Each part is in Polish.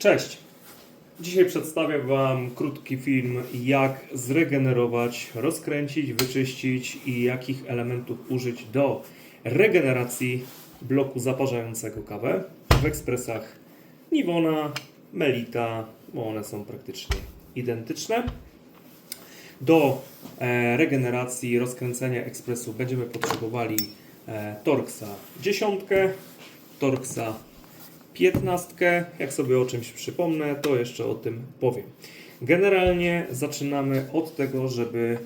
Cześć! Dzisiaj przedstawię Wam krótki film, jak zregenerować, rozkręcić, wyczyścić i jakich elementów użyć do regeneracji bloku zaparzającego kawę w ekspresach Nivona, Melita, bo one są praktycznie identyczne. Do e, regeneracji, rozkręcenia ekspresu będziemy potrzebowali e, Torxa 10, Torxa 15. Jak sobie o czymś przypomnę, to jeszcze o tym powiem. Generalnie zaczynamy od tego, żeby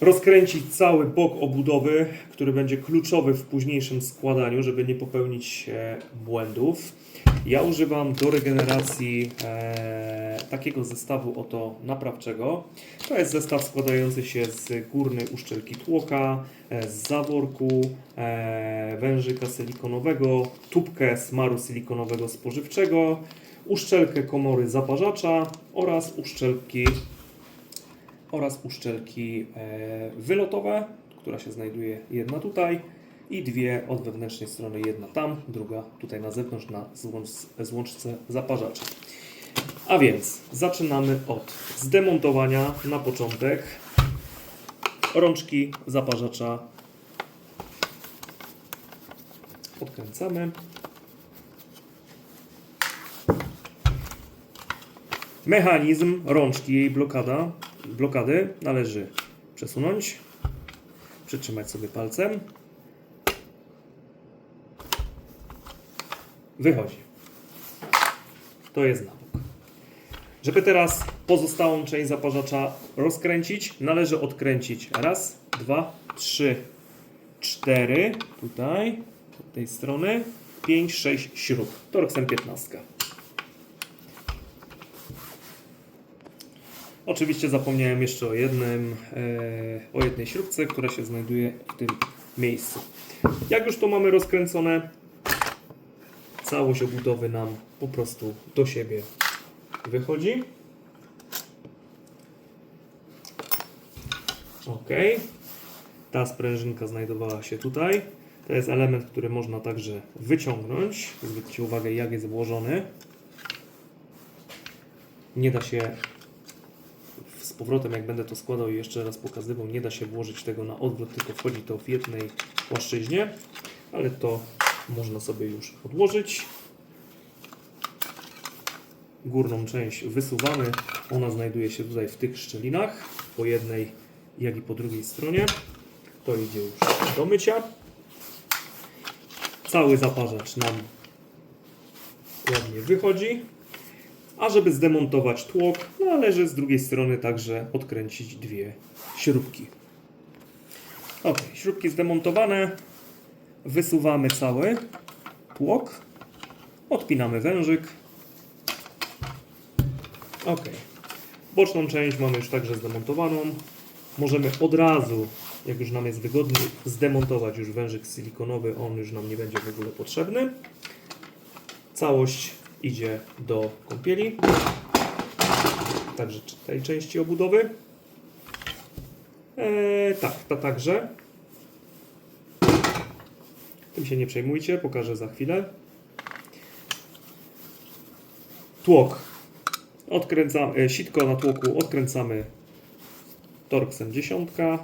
rozkręcić cały bok obudowy, który będzie kluczowy w późniejszym składaniu, żeby nie popełnić e, błędów. Ja używam do regeneracji e, takiego zestawu oto naprawczego. To jest zestaw składający się z górnej uszczelki tłoka, e, z zaworku, e, wężyka silikonowego, tubkę smaru silikonowego spożywczego, uszczelkę komory zaparzacza oraz uszczelki oraz uszczelki e, wylotowe, która się znajduje jedna tutaj i dwie od wewnętrznej strony, jedna tam, druga tutaj na zewnątrz na złącz, złączce zaparzacza. A więc zaczynamy od zdemontowania na początek rączki zaparzacza. Odkręcamy. Mechanizm rączki, jej blokada, blokady należy przesunąć, przytrzymać sobie palcem. Wychodzi. To jest na bok. Żeby teraz pozostałą część zaparzacza rozkręcić, należy odkręcić raz, dwa, trzy, cztery, tutaj, od tej strony, pięć, sześć śrub. Torksem 15. Oczywiście zapomniałem jeszcze o jednym, e, o jednej śrubce, która się znajduje w tym miejscu. Jak już to mamy rozkręcone, całość obudowy nam po prostu do siebie wychodzi. Ok. Ta sprężynka znajdowała się tutaj. To jest element, który można także wyciągnąć. Zwróćcie uwagę, jak jest włożony. Nie da się powrotem, jak będę to składał i jeszcze raz pokazywał, nie da się włożyć tego na odwrót, tylko wchodzi to w jednej płaszczyźnie, ale to można sobie już odłożyć. Górną część wysuwamy, ona znajduje się tutaj w tych szczelinach, po jednej jak i po drugiej stronie. To idzie już do mycia. Cały zaparzacz nam ładnie wychodzi. A żeby zdemontować tłok, należy z drugiej strony także odkręcić dwie śrubki. Ok, śrubki zdemontowane. Wysuwamy cały tłok. Odpinamy wężyk. Ok. Boczną część mamy już także zdemontowaną. Możemy od razu, jak już nam jest wygodnie, zdemontować już wężyk silikonowy. On już nam nie będzie w ogóle potrzebny. Całość idzie do kąpieli. Także tej części obudowy. Eee, tak, ta także. Tym się nie przejmujcie, pokażę za chwilę. Tłok. Odkręcamy, e, sitko na tłoku odkręcamy torksem dziesiątka.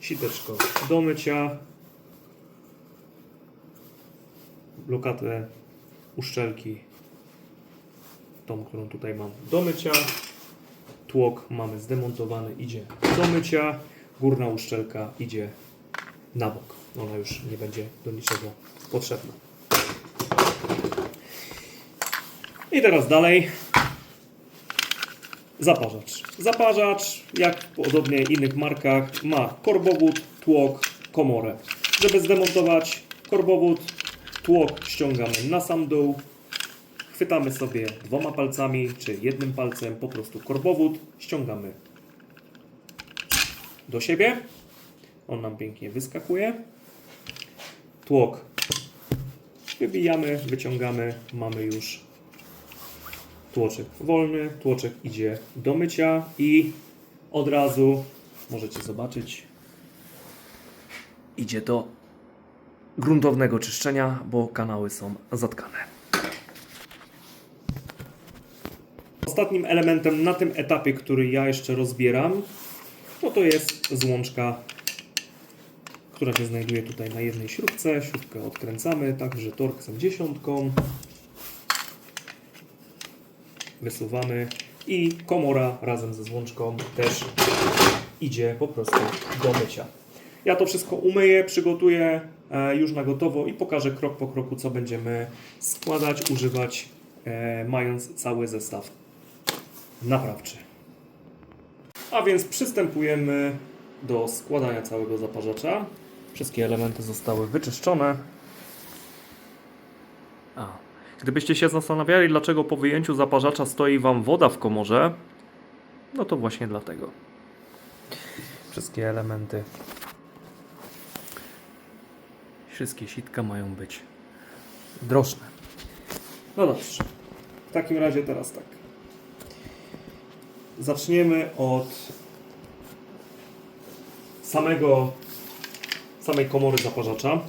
Siteczko do mycia. Blokadę uszczelki, tą, którą tutaj mam do mycia. Tłok mamy zdemontowany, idzie do mycia. Górna uszczelka idzie na bok. Ona już nie będzie do niczego potrzebna. I teraz dalej. Zaparzacz. Zaparzacz, jak podobnie w innych markach, ma korbowód, tłok, komorę. Żeby zdemontować korbowód, tłok ściągamy na sam dół, chwytamy sobie dwoma palcami czy jednym palcem po prostu korbowód, ściągamy do siebie. On nam pięknie wyskakuje. Tłok wybijamy, wyciągamy, mamy już tłoczek wolny, tłoczek idzie do mycia i od razu możecie zobaczyć. Idzie to gruntownego czyszczenia, bo kanały są zatkane. Ostatnim elementem na tym etapie, który ja jeszcze rozbieram, no to jest złączka, która się znajduje tutaj na jednej śrubce. Śrubkę odkręcamy, także torksem dziesiątką. Wysuwamy i komora razem ze złączką też idzie po prostu do mycia. Ja to wszystko umyję, przygotuję e, już na gotowo i pokażę krok po kroku, co będziemy składać, używać, e, mając cały zestaw naprawczy. A więc przystępujemy do składania całego zaparzacza. Wszystkie elementy zostały wyczyszczone. A. Gdybyście się zastanawiali, dlaczego po wyjęciu zaparzacza stoi Wam woda w komorze, no to właśnie dlatego. Wszystkie elementy, wszystkie sitka mają być drożne. No dobrze. W takim razie teraz tak. Zaczniemy od samego, samej komory zaparzacza.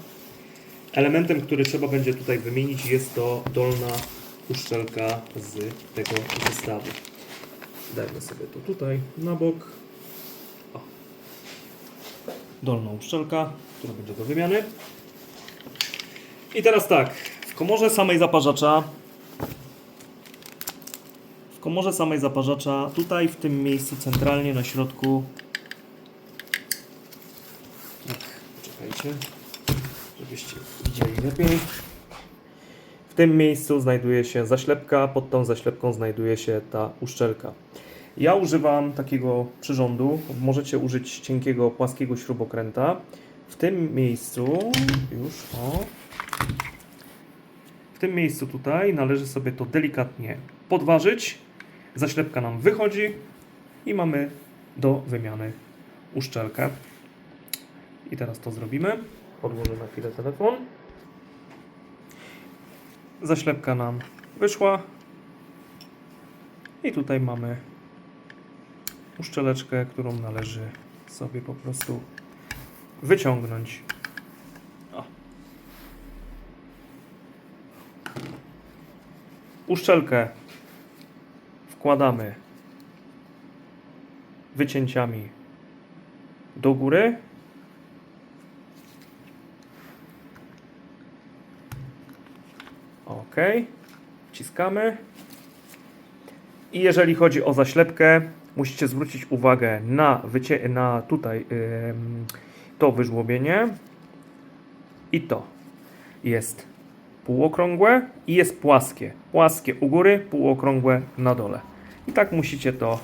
Elementem, który trzeba będzie tutaj wymienić jest to dolna uszczelka z tego zestawu. Dajmy sobie to tutaj na bok. O. Dolna uszczelka, która będzie do wymiany. I teraz tak, w komorze samej zaparzacza w komorze samej zaparzacza, tutaj w tym miejscu centralnie na środku tak, czekajcie żebyście widzieli lepiej. W tym miejscu znajduje się zaślepka, pod tą zaślepką znajduje się ta uszczelka. Ja używam takiego przyrządu, możecie użyć cienkiego, płaskiego śrubokręta. W tym miejscu, już o, w tym miejscu tutaj należy sobie to delikatnie podważyć. Zaślepka nam wychodzi i mamy do wymiany uszczelkę. I teraz to zrobimy. Odłożę na chwilę telefon. Zaślepka nam wyszła. I tutaj mamy uszczeleczkę, którą należy sobie po prostu wyciągnąć. Uszczelkę wkładamy wycięciami do góry. Ok, wciskamy. I jeżeli chodzi o zaślepkę, musicie zwrócić uwagę na, wycie- na tutaj ym, to wyżłobienie i to jest półokrągłe i jest płaskie. Płaskie u góry, półokrągłe na dole. I tak musicie to.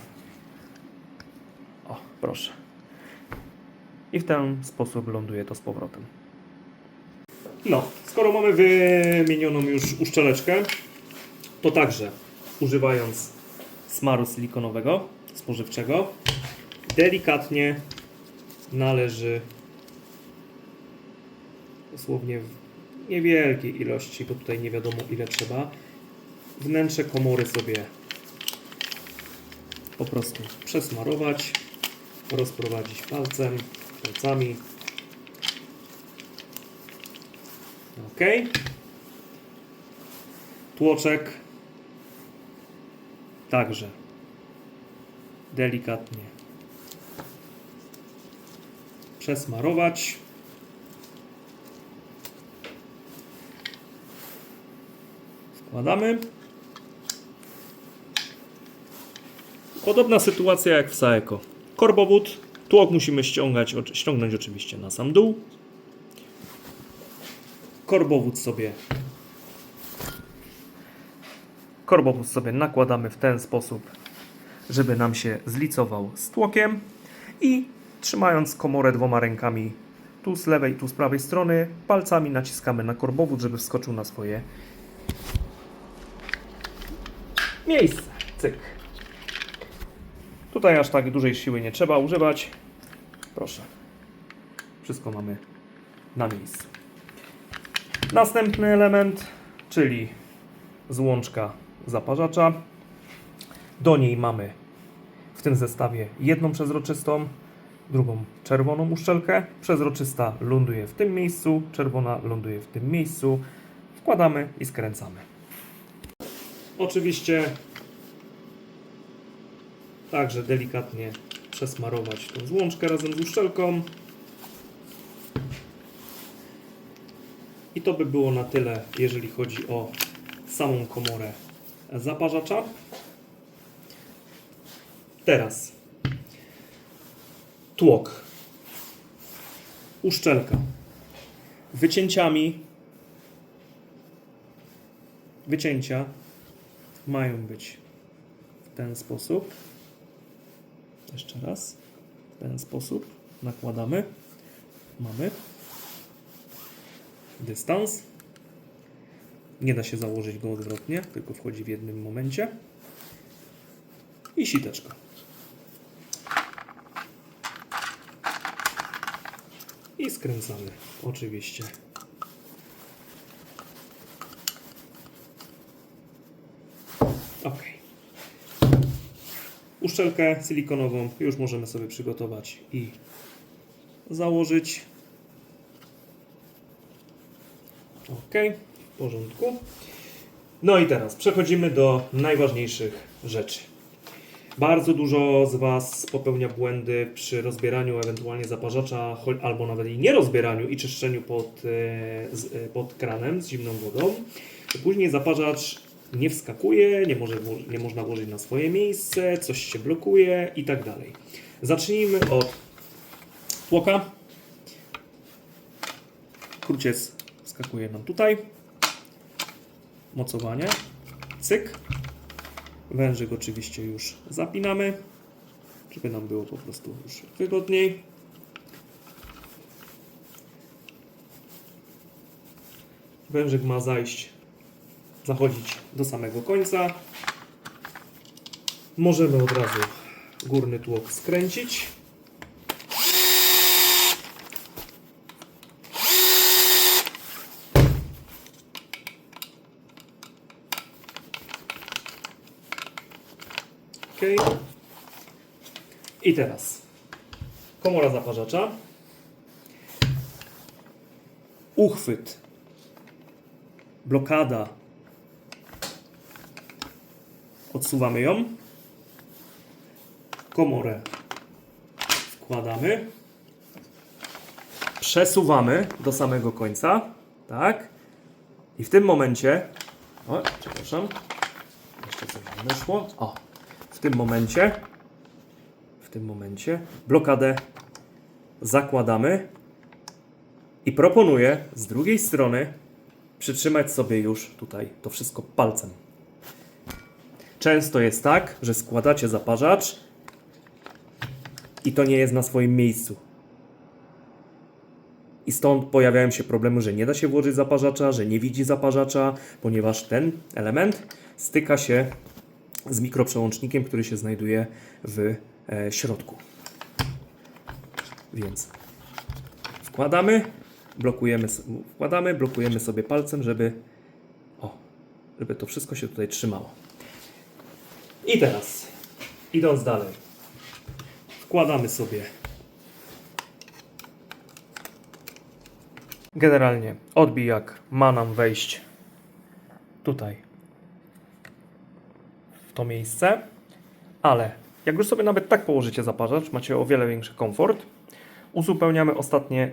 O, proszę. I w ten sposób ląduje to z powrotem. No, skoro mamy wymienioną już uszczeleczkę, to także używając smaru silikonowego, spożywczego, delikatnie należy dosłownie niewielkiej ilości, bo tutaj nie wiadomo ile trzeba, wnętrze komory sobie po prostu przesmarować, rozprowadzić palcem, palcami. Ok. Tłoczek także delikatnie przesmarować. Wkładamy. Podobna sytuacja jak w Saeco. Korbowód, tłok musimy ściągać, ściągnąć oczywiście na sam dół. Korbowód sobie korbowód sobie nakładamy w ten sposób, żeby nam się zlicował z tłokiem i trzymając komorę dwoma rękami tu z lewej, tu z prawej strony, palcami naciskamy na korbowód, żeby wskoczył na swoje miejsce. Cyk. Tutaj aż tak dużej siły nie trzeba używać. Proszę. Wszystko mamy na miejscu. Następny element, czyli złączka zaparzacza. Do niej mamy w tym zestawie jedną przezroczystą, drugą czerwoną uszczelkę. Przezroczysta ląduje w tym miejscu, czerwona ląduje w tym miejscu. Wkładamy i skręcamy. Oczywiście także delikatnie przesmarować tą złączkę razem z uszczelką. I to by było na tyle, jeżeli chodzi o samą komorę zaparzacza. Teraz tłok, uszczelka, wycięciami. Wycięcia mają być w ten sposób. Jeszcze raz. W ten sposób nakładamy. Mamy dystans. Nie da się założyć go odwrotnie, tylko wchodzi w jednym momencie. I siteczka. I skręcamy, oczywiście. Ok. Uszczelkę silikonową już możemy sobie przygotować i założyć. Ok, w porządku. No i teraz przechodzimy do najważniejszych rzeczy. Bardzo dużo z Was popełnia błędy przy rozbieraniu ewentualnie zaparzacza, albo nawet i nie rozbieraniu i czyszczeniu pod, e, e, pod kranem z zimną wodą. Później zaparzacz nie wskakuje, nie, może, nie można włożyć na swoje miejsce, coś się blokuje i tak dalej. Zacznijmy od tłoka. Kruciec wskakuje nam tutaj. Mocowanie. Cyk. Wężyk oczywiście już zapinamy, żeby nam było po prostu już wygodniej. Wężyk ma zajść, zachodzić do samego końca. Możemy od razu górny tłok skręcić. Ok. I teraz komora zaparzacza. Uchwyt. Blokada. Odsuwamy ją. Komorę wkładamy. Przesuwamy do samego końca. Tak. I w tym momencie. O, przepraszam. Jeszcze coś nie wyszło. O, w tym momencie, w tym momencie blokadę zakładamy i proponuję z drugiej strony przytrzymać sobie już tutaj to wszystko palcem. Często jest tak, że składacie zaparzacz i to nie jest na swoim miejscu. I stąd pojawiają się problemy, że nie da się włożyć zaparzacza, że nie widzi zaparzacza, ponieważ ten element styka się z mikroprzełącznikiem, który się znajduje w e, środku. Więc wkładamy, blokujemy, wkładamy, blokujemy sobie palcem, żeby o, żeby to wszystko się tutaj trzymało. I teraz, idąc dalej, wkładamy sobie generalnie odbijak ma nam wejść tutaj w to miejsce, ale jak już sobie nawet tak położycie zaparzacz, macie o wiele większy komfort. Uzupełniamy ostatnie,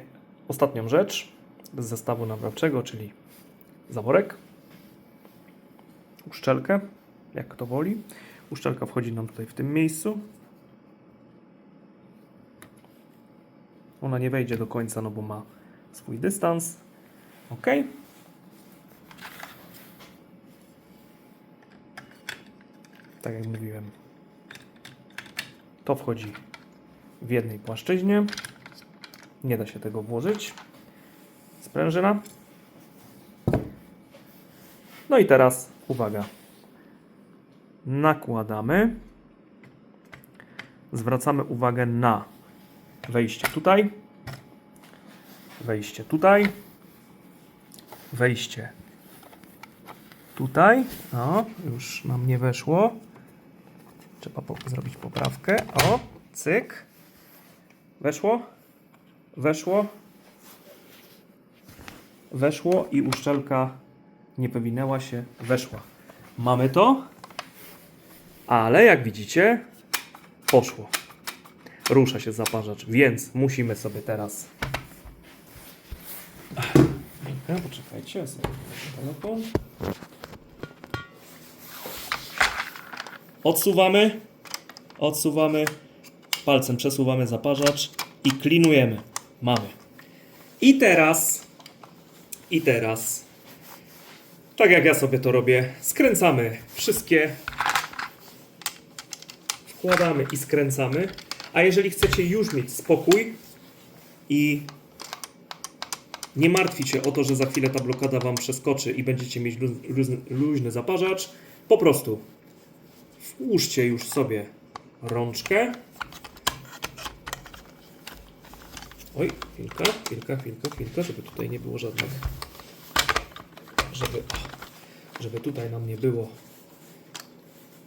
ostatnią rzecz z zestawu naprawczego, czyli zaworek, uszczelkę, jak kto woli. Uszczelka wchodzi nam tutaj w tym miejscu. Ona nie wejdzie do końca, no bo ma swój dystans. Ok. Tak jak mówiłem, to wchodzi w jednej płaszczyźnie. Nie da się tego włożyć. Sprężyna. No i teraz uwaga. Nakładamy. Zwracamy uwagę na wejście tutaj, wejście tutaj, wejście tutaj. O, już nam nie weszło. Trzeba po- zrobić poprawkę. O, cyk. Weszło? Weszło? Weszło i uszczelka nie powinęła się, weszła. Mamy to, ale jak widzicie, poszło. Rusza się zaparzacz, więc musimy sobie teraz. Chwilkę, poczekajcie, sobie. Odsuwamy, odsuwamy, palcem przesuwamy zaparzacz i klinujemy. Mamy. I teraz, i teraz, tak jak ja sobie to robię, skręcamy wszystkie, wkładamy i skręcamy. A jeżeli chcecie już mieć spokój i nie martwić się o to, że za chwilę ta blokada Wam przeskoczy i będziecie mieć luźny, luźny zaparzacz, po prostu włóżcie już sobie rączkę. Oj, chwilkę, chwilkę, chwilkę, chwilkę, żeby tutaj nie było żadnych, żeby, żeby tutaj nam nie było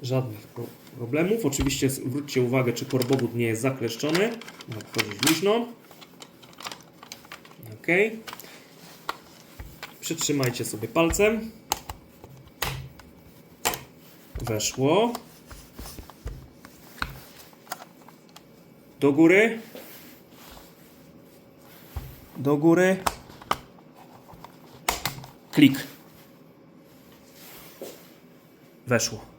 żadnych pro- problemów. Oczywiście zwróćcie uwagę, czy korbowód nie jest zakleszczony. Wchodzić luźno. Ok. Przytrzymajcie sobie palcem. Weszło. Do góry. Do góry. Klik. Weszło.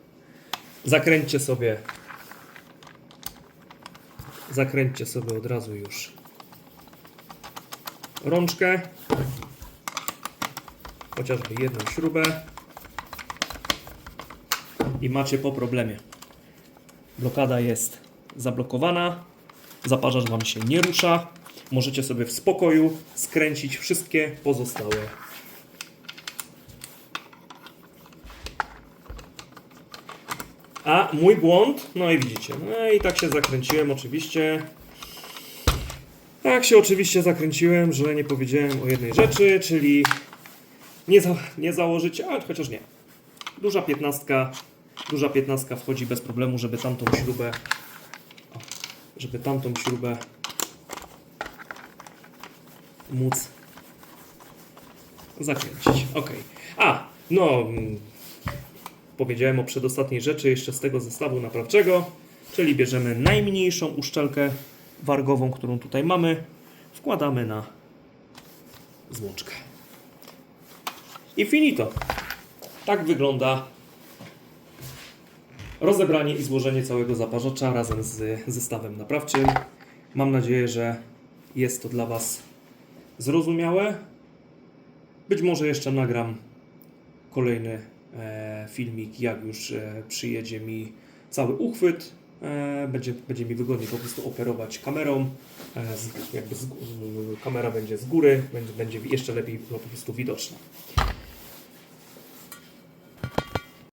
Zakręćcie sobie. Zakręćcie sobie od razu już rączkę. Chociażby jedną śrubę. I macie po problemie. Blokada jest zablokowana. Zaparzacz Wam się nie rusza. Możecie sobie w spokoju skręcić wszystkie pozostałe A mój błąd, no i widzicie, no i tak się zakręciłem oczywiście. Tak się oczywiście zakręciłem, że nie powiedziałem o jednej rzeczy, czyli nie, za, nie założyć, a chociaż nie. Duża piętnastka, duża piętnastka wchodzi bez problemu, żeby tamtą śrubę, żeby tamtą śrubę móc zakręcić. Ok. A, no, mm, powiedziałem o przedostatniej rzeczy jeszcze z tego zestawu naprawczego, czyli bierzemy najmniejszą uszczelkę wargową, którą tutaj mamy, wkładamy na złączkę. I finito. Tak wygląda rozebranie i złożenie całego zaparzacza razem z zestawem naprawczym. Mam nadzieję, że jest to dla Was zrozumiałe. Być może jeszcze nagram kolejny filmik, jak już e, przyjedzie mi cały uchwyt. E, będzie, będzie mi wygodniej po prostu operować kamerą. E, z, jakby z, kamera będzie z góry, będzie, będzie jeszcze lepiej po prostu widoczna.